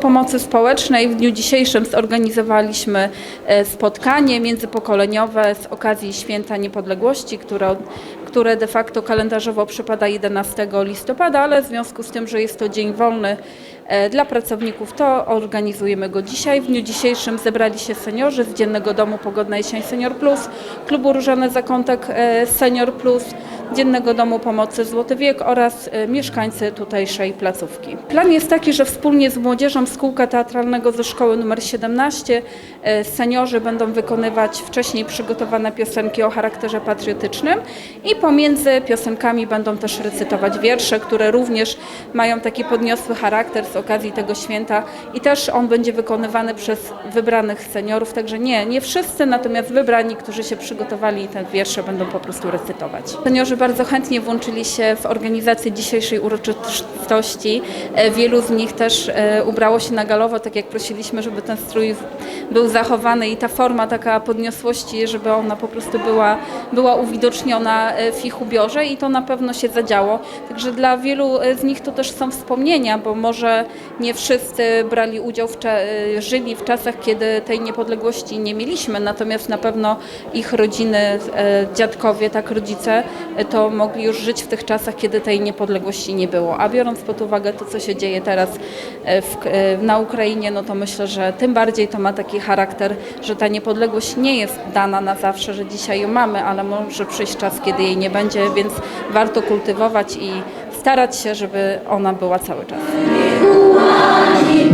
Pomocy Społecznej w dniu dzisiejszym zorganizowaliśmy e, spotkanie międzypokoleniowe z okazji Święta Niepodległości, które, które de facto kalendarzowo przypada 11 listopada, ale w związku z tym, że jest to dzień wolny e, dla pracowników, to organizujemy go dzisiaj. W dniu dzisiejszym zebrali się seniorzy z Dziennego Domu Pogodna Jesień Senior Plus, Klubu Różane Zakątek e, Senior Plus, Dziennego Domu Pomocy Złoty Wiek oraz e, mieszkańcy tutejszej placówki. Plan jest taki, że wspólnie z młodzieżą z kółka teatralnego ze szkoły nr 17 e, seniorzy będą wykonywać wcześniej przygotowane piosenki o charakterze patriotycznym i pomiędzy piosenkami będą też recytować wiersze, które również mają taki podniosły charakter z okazji tego święta i też on będzie wykonywany przez wybranych seniorów, także nie, nie wszyscy, natomiast wybrani, którzy się przygotowali te wiersze będą po prostu recytować. Seniorzy bardzo chętnie włączyli się w organizację dzisiejszej uroczystości. E, Wielu z nich też e, ubrało się na galowo, tak jak prosiliśmy, żeby ten strój był zachowany i ta forma taka podniosłości, żeby ona po prostu była, była uwidoczniona e, w ich ubiorze i to na pewno się zadziało. Także dla wielu z nich to też są wspomnienia, bo może nie wszyscy brali udział, w żyli w czasach, kiedy tej niepodległości nie mieliśmy, natomiast na pewno ich rodziny, dziadkowie, tak rodzice, to mogli już żyć w tych czasach, kiedy tej niepodległości nie było. A biorąc pod uwagę to, co się dzieje teraz e, w, e, na Ukrainie, no to myślę, że tym bardziej to ma taki charakter, że ta niepodległość nie jest dana na zawsze, że dzisiaj ją mamy, ale może przyjść czas, kiedy jej nie będzie, więc warto kultywować i starać się, żeby ona była cały czas. Przybyli ułani